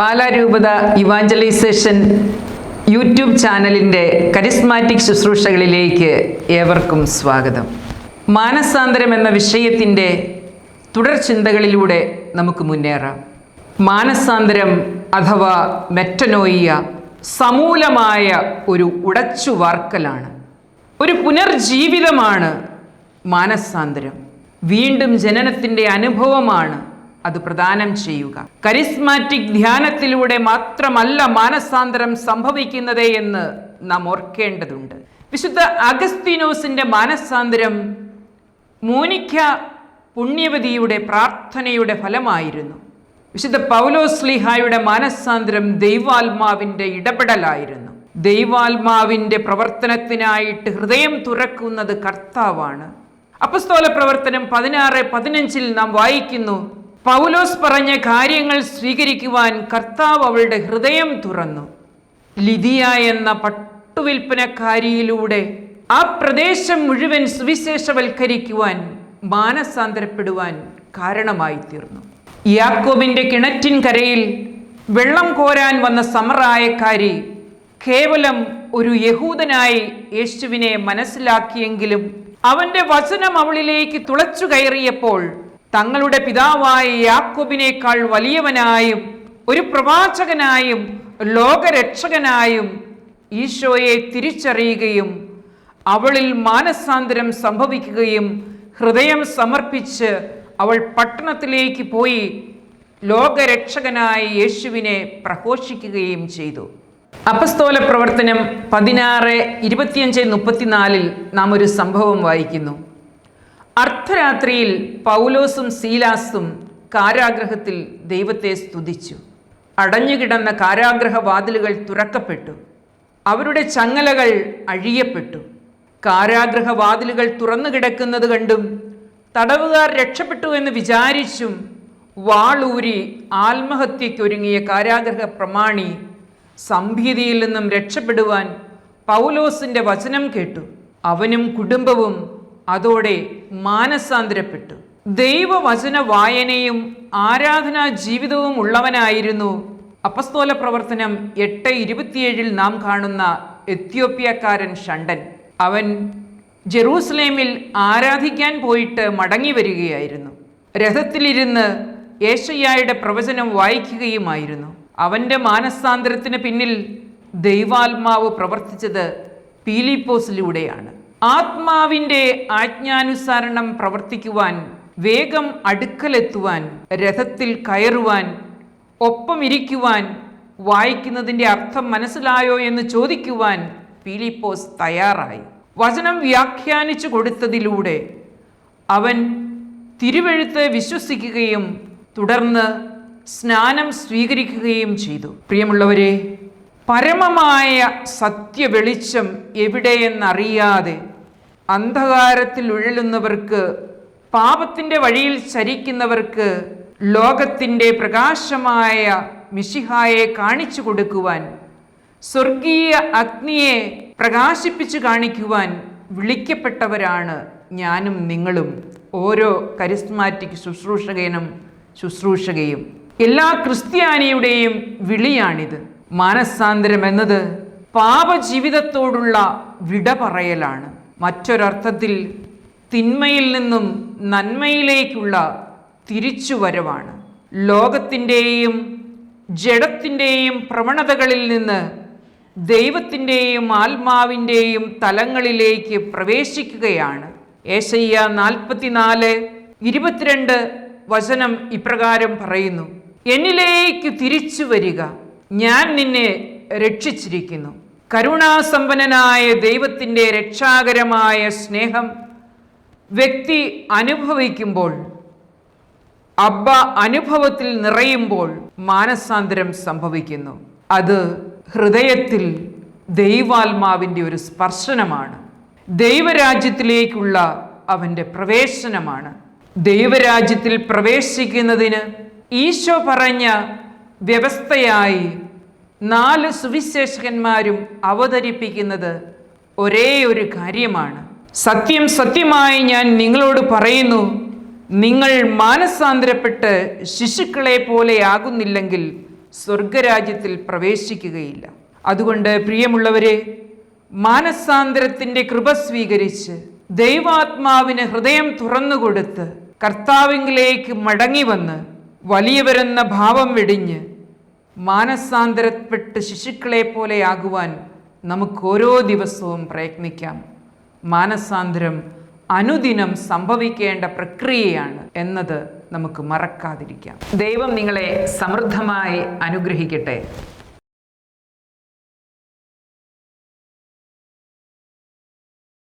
പാലാരൂപത evangelisation YouTube ചാനലിന്റെ charismatic ശുശ്രൂഷകളിലേക്ക് ഏവർക്കും സ്വാഗതം. മാനസാന്തരം എന്ന വിഷയത്തിന്റെ തുടർ ചിന്തകളിലൂടെ നമുക്ക് മുന്നേറാം. മാനസാന്തരം അഥവാ മെറ്റനോയിയ സമൂലമായ ഒരു ഉടച്ചു വാർക്കലാണ് ഒരു പുനർജീവിതമാണ് മാനസാന്തരം. വീണ്ടും ജനനത്തിന്റെ അനുഭവമാണ് അത് പ്രദാനം ചെയ്യുക. കരിസ്മാറ്റിക് ധ്യാനത്തിലൂടെ മാത്രമല്ല മാനസാന്തരം സംഭവിക്കുന്നത് എന്ന് നാം ഓർക്കേണ്ടതുണ്ട്. വിശുദ്ധ അഗസ്തീനോസിന്റെ മാനസാന്തരം മോനിക്ക പുണ്യവതിയുടെ പ്രാർത്ഥനയുടെ ഫലമായിരുന്നു. വിശുദ്ധ പൗലോസ്ലിഹായുടെ മാനസാന്തരം ദൈവാത്മാവിന്റെ ഇടപെടലായിരുന്നു. ദൈവാത്മാവിന്റെ പ്രവർത്തനത്തിനായിട്ട് ഹൃദയം തുറക്കുന്നത് കർത്താവാണ്. അപ്പസ്തോല പ്രവർത്തനം പതിനാറ് പതിനഞ്ചിൽ നാം വായിക്കുന്നു പൗലോസ് പറഞ്ഞ കാര്യങ്ങൾ സ്വീകരിക്കുവാൻ കർത്താവ് അവളുടെ ഹൃദയം തുറന്നു. ലിതിയ എന്ന പട്ടുവിൽപ്പനക്കാരിയിലൂടെ ആ പ്രദേശം മുഴുവൻ സുവിശേഷവൽക്കരിക്കുവാൻ മാനസാന്തരപ്പെടുവാൻ കാരണമായി തീർന്നു യാക്കോബിന്റെ കിണറ്റിൻ കരയിൽ വെള്ളം കോരാൻ വന്ന സമറായക്കാരി കേവലം ഒരു യഹൂദനായി യേശുവിനെ മനസ്സിലാക്കിയെങ്കിലും അവന്റെ വചനം അവളിലേക്ക് തുളച്ചു കയറിയപ്പോൾ തങ്ങളുടെ പിതാവായ യാക്കോബിനേക്കാൾ വലിയവനായും ഒരു പ്രവാചകനായും ലോകരക്ഷകനായും ഈശോയെ തിരിച്ചറിയുകയും അവളിൽ മാനസാന്തരം സംഭവിക്കുകയും ഹൃദയം സമർപ്പിച്ച് അവൾ പട്ടണത്തിലേക്ക് പോയി ലോകരക്ഷകനായ യേശുവിനെ പ്രഘോഷിക്കുകയും ചെയ്തു. അപസ്തോല പ്രവർത്തനം പതിനാറ് ഇരുപത്തിയഞ്ച് മുപ്പത്തിനാലിൽ നാം ഒരു സംഭവം വായിക്കുന്നു. അർദ്ധരാത്രിയിൽ പൗലോസും സീലാസും കാരാഗ്രഹത്തിൽ ദൈവത്തെ സ്തുതിച്ചു. അടഞ്ഞുകിടന്ന കാരാഗ്രഹ വാതിലുകൾ തുറക്കപ്പെട്ടു. അവരുടെ ചങ്ങലകൾ അഴിയപ്പെട്ടു. കാരാഗ്രഹ വാതിലുകൾ തുറന്നു കിടക്കുന്നത് കണ്ടും തടവുകാർ രക്ഷപ്പെട്ടു എന്ന് വിചാരിച്ചും വാളൂരി ആത്മഹത്യയ്ക്കൊരുങ്ങിയ കാരാഗ്രഹ പ്രമാണി സംഭീതിയിൽ നിന്നും രക്ഷപ്പെടുവാൻ പൗലോസിന്റെ വചനം കേട്ടു. അവനും കുടുംബവും അതോടെ മാനസാന്തരപ്പെട്ടു. ദൈവവചന വായനയും ആരാധനാ ജീവിതവും ഉള്ളവനായിരുന്നു അപസ്തോല പ്രവർത്തനം എട്ട് ഇരുപത്തിയേഴിൽ നാം കാണുന്ന എത്യോപ്യക്കാരൻ ഷണ്ടൻ അവൻ ജെറൂസലേമിൽ ആരാധിക്കാൻ പോയിട്ട് മടങ്ങി വരികയായിരുന്നു. രഥത്തിലിരുന്ന് ഏഷയ്യായുടെ പ്രവചനം വായിക്കുകയുമായിരുന്നു. അവന്റെ മാനസാന്തരത്തിന് പിന്നിൽ ദൈവാത്മാവ് പ്രവർത്തിച്ചത് പീലിപ്പോസിലൂടെയാണ്. ആത്മാവിന്റെ ആജ്ഞാനുസരണം പ്രവർത്തിക്കുവാൻ വേഗം അടുക്കലെത്തുവാൻ രഥത്തിൽ കയറുവാൻ ഒപ്പമിരിക്കുവാൻ വായിക്കുന്നതിന്റെ അർത്ഥം മനസ്സിലായോ എന്ന് ചോദിക്കുവാൻ പീലിപ്പോസ് തയ്യാറായി. വചനം വ്യാഖ്യാനിച്ചു കൊടുത്തതിലൂടെ അവൻ തിരുവെഴുത്ത് വിശ്വസിക്കുകയും തുടർന്ന് സ്നാനം സ്വീകരിക്കുകയും ചെയ്തു. പ്രിയമുള്ളവരെ പരമമായ സത്യവെളിച്ചം എവിടെയെന്നറിയാതെ അന്ധകാരത്തിൽ ഉഴലുന്നവർക്ക് പാപത്തിന്റെ വഴിയിൽ ചരിക്കുന്നവർക്ക് ലോകത്തിന്റെ പ്രകാശമായ മിശിഹായെ കാണിച്ചു കൊടുക്കുവാൻ സ്വർഗീയ അഗ്നിയെ പ്രകാശിപ്പിച്ചു കാണിക്കുവാൻ വിളിക്കപ്പെട്ടവരാണ് ഞാനും നിങ്ങളും. ഓരോ കരിസ്മാറ്റിക് ശുശ്രൂഷകനും ശുശ്രൂഷകയും. എല്ലാ ക്രിസ്ത്യാനിയുടെയും വിളിയാണിത്. മാനസാന്തരം എന്നത് പാപജീവിതത്തോടുള്ള വിട പറയലാണ് മറ്റൊരർത്ഥത്തിൽ തിന്മയിൽ നിന്നും നന്മയിലേക്കുള്ള തിരിച്ചുവരവാണ്. ലോകത്തിന്റെയും ജഡത്തിന്റെയും പ്രവണതകളിൽ നിന്ന് ദൈവത്തിന്റെയും ആത്മാവിന്റെയും തലങ്ങളിലേക്ക് പ്രവേശിക്കുകയാണ്. ഏശയ്യ നാൽപ്പത്തിനാല് ഇരുപത്തിരണ്ട് വചനം ഇപ്രകാരം പറയുന്നു. എന്നിലേക്ക് തിരിച്ചു വരിക ഞാൻ നിന്നെ രക്ഷിച്ചിരിക്കുന്നു. കരുണാസമ്പന്നനായ ദൈവത്തിന്റെ രക്ഷാകരമായ സ്നേഹം വ്യക്തി അനുഭവിക്കുമ്പോൾ അബ്ബ അനുഭവത്തിൽ നിറയുമ്പോൾ മാനസാന്തരം സംഭവിക്കുന്നു. അത് ഹൃദയത്തിൽ ദൈവാത്മാവിന്റെ ഒരു സ്പർശനമാണ്. ദൈവരാജ്യത്തിലേക്കുള്ള അവന്റെ പ്രവേശനമാണ്. ദൈവരാജ്യത്തിൽ പ്രവേശിക്കുന്നതിന് ഈശോ പറഞ്ഞ വ്യവസ്ഥയായി നാല് സുവിശേഷകന്മാരും അവതരിപ്പിക്കുന്നത് ഒരേ ഒരു കാര്യമാണ്. സത്യം സത്യമായി ഞാൻ നിങ്ങളോട് പറയുന്നു നിങ്ങൾ മാനസാന്തരപ്പെട്ട് ശിശുക്കളെ പോലെയാകുന്നില്ലെങ്കിൽ സ്വർഗരാജ്യത്തിൽ പ്രവേശിക്കുകയില്ല. അതുകൊണ്ട് പ്രിയമുള്ളവരെ മാനസാന്തരത്തിന്റെ കൃപ സ്വീകരിച്ച് ദൈവാത്മാവിന് ഹൃദയം തുറന്നുകൊടുത്ത് കർത്താവിങ്കിലേക്ക് മടങ്ങി വന്ന് വലിയവരെന്ന ഭാവം വെടിഞ്ഞ് മാനസാന്തരപ്പെട്ട് ശിശുക്കളെ പോലെയാകുവാൻ നമുക്ക് ഓരോ ദിവസവും പ്രയത്നിക്കാം. മാനസാന്തരം അനുദിനം സംഭവിക്കേണ്ട പ്രക്രിയയാണ് എന്നത് നമുക്ക് മറക്കാതിരിക്കാം. ദൈവം നിങ്ങളെ സമൃദ്ധമായി അനുഗ്രഹിക്കട്ടെ.